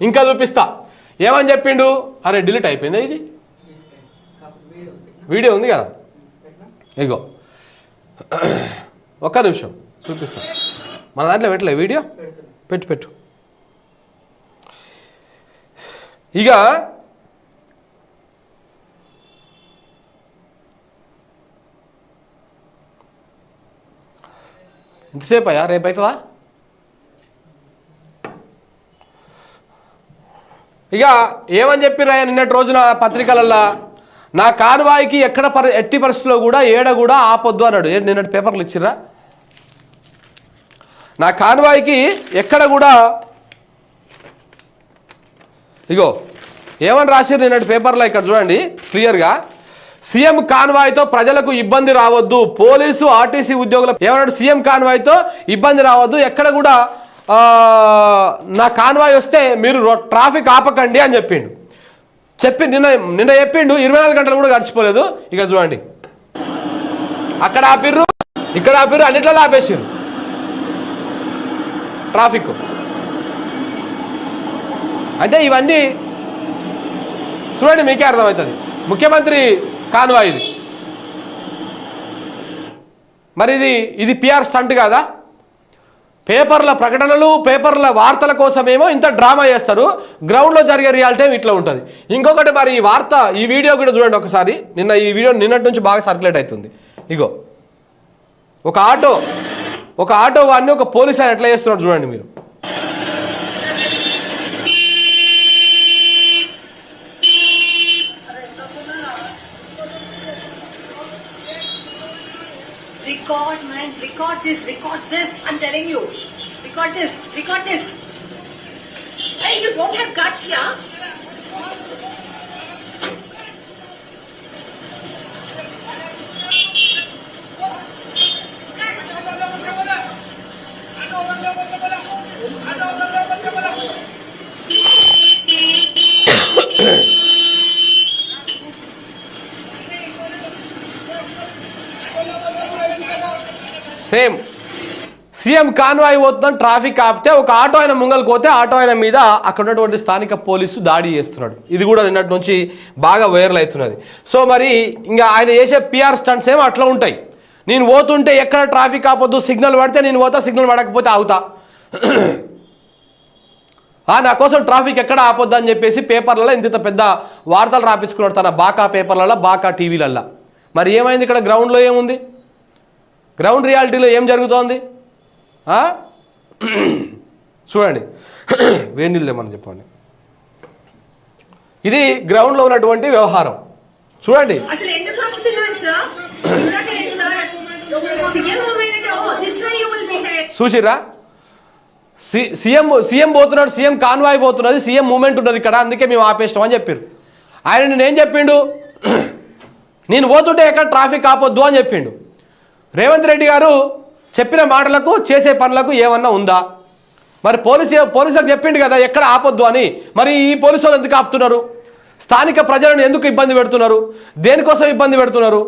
ఇంకా చూపిస్తా. ఏమని చెప్పిండు? అరే డిలీట్ అయిపోయిందా ఇది? వీడియో ఉంది కదా? ఇగో. ఒక్క నిమిషం చూపిస్తా. మన దాంట్లో పెట్టలే వీడియో? పెట్టు పెట్టు. ఇక ఎంతసేపు అయ్యా? రేపు అవుతుందా? ఇక ఏమని చెప్పిరా నిన్నటి రోజున పత్రికలల్లో? నా కాన్వాయికి ఎక్కడ పరి ఎట్టి పరిస్థితిలో కూడా ఏడ కూడా ఆపొద్దు అన్నాడు. నిన్నటి పేపర్లు ఇచ్చిర్రా? నా కాన్వాయికి ఎక్కడ కూడా ఇగో ఏమని రాసిర్రు నిన్నటి పేపర్లో ఇక్కడ చూడండి క్లియర్గా. సీఎం కాన్వాయ్తో ప్రజలకు ఇబ్బంది రావద్దు పోలీసు ఆర్టీసీ ఉద్యోగులకు ఏమన్నాడు? సీఎం కాన్వాయ్తో ఇబ్బంది రావద్దు ఎక్కడ కూడా నా కాన్వాయ్ వస్తే మీరు ట్రాఫిక్ ఆపకండి అని చెప్పిండు. చెప్పి నిన్న నిన్న చెప్పిండు ఇరవై నాలుగు గంటలు కూడా గడిచిపోలేదు. ఇక చూడండి. అక్కడ ఆపిర్రు ఇక్కడ ఆపిర్రు అన్నిట్లలో ఆపేసిర్రు ట్రాఫిక్. అంటే ఇవన్నీ చూడండి మీకే అర్థమవుతుంది. ముఖ్యమంత్రి కాన్వాయ్ ఇది మరి ఇది ఇది పిఆర్ స్టంట్ కాదా? పేపర్ల ప్రకటనలు పేపర్ల వార్తల కోసమేమో ఇంత డ్రామా చేస్తారు. గ్రౌండ్లో జరిగే రియాలిటీ ఇట్లా ఉంటుంది. ఇంకొకటి మరి ఈ వార్త ఈ వీడియో కూడా చూడండి ఒకసారి. నిన్న ఈ వీడియో నిన్నటి నుంచి బాగా సర్క్యులేట్ అవుతుంది. ఇగో. ఒక ఆటో ఒక ఆటో వాడిని ఒక పోలీస్ ఆయన ఎట్లా చేస్తున్నాడు చూడండి మీరు. Record, man. Record this. Record this. I'm telling you. Record this. Record this. Hey, you don't have guts, yeah? Same CM convoy పోతుందని ట్రాఫిక్ ఆపితే ఒక ఆటో ఆయన ముంగల్కి పోతే ఆటో ఆయన మీద అక్కడ ఉన్నటువంటి స్థానిక పోలీసు దాడి చేస్తున్నాడు. ఇది కూడా నిన్నటి నుంచి బాగా వైరల్ అవుతున్నది. సో మరి ఇంకా ఆయన చేసే పిఆర్ స్టంట్స్ ఏమో అట్లా ఉంటాయి. నేను పోతుంటే ఎక్కడ ట్రాఫిక్ ఆపొద్దు సిగ్నల్ పడితే నేను పోతా సిగ్నల్ పడకపోతే ఆగుతా. ఆ, నా కోసం ట్రాఫిక్ ఎక్కడ ఆపొద్దు అని చెప్పేసి పేపర్లలో ఇంత ఇంత పెద్ద వార్తలు రాపించుకున్నాడు తన బాకా పేపర్లలో బాకా టీవీలల్లో. మరి ఏమైంది ఇక్కడ గ్రౌండ్లో ఏముంది? గ్రౌండ్ రియాలిటీలో ఏం జరుగుతోంది? చూడండి. వేడి నీళ్ళు ఏమని చెప్పండి. ఇది గ్రౌండ్లో ఉన్నటువంటి వ్యవహారం. చూడండి. అసలు ఎందుకు ఆపుతున్నారు సార్ చూడండి సార్. సీఎం సీఎం సీఎం పోతున్నాడు సీఎం కాన్వాయ్ పోతున్నది సీఎం మూమెంట్ ఉన్నది ఇక్కడ అందుకే మేము ఆపేస్తాం అని చెప్పారు ఆయన నేనేం చెప్పిండు? నేను పోతుంటే ఎక్కడ ట్రాఫిక్ ఆపొద్దు అని చెప్పిండు. రేవంత్ రెడ్డి గారు చెప్పిన మాటలకు చేసే పనులకు ఏమన్నా ఉందా? మరి పోలీసు పోలీసులకు చెప్పిండు కదా ఎక్కడ ఆపొద్దు అని. మరి ఈ పోలీసు ఎందుకు ఆపుతున్నారు? స్థానిక ప్రజలను ఎందుకు ఇబ్బంది పెడుతున్నారు? దేనికోసం ఇబ్బంది పెడుతున్నారు?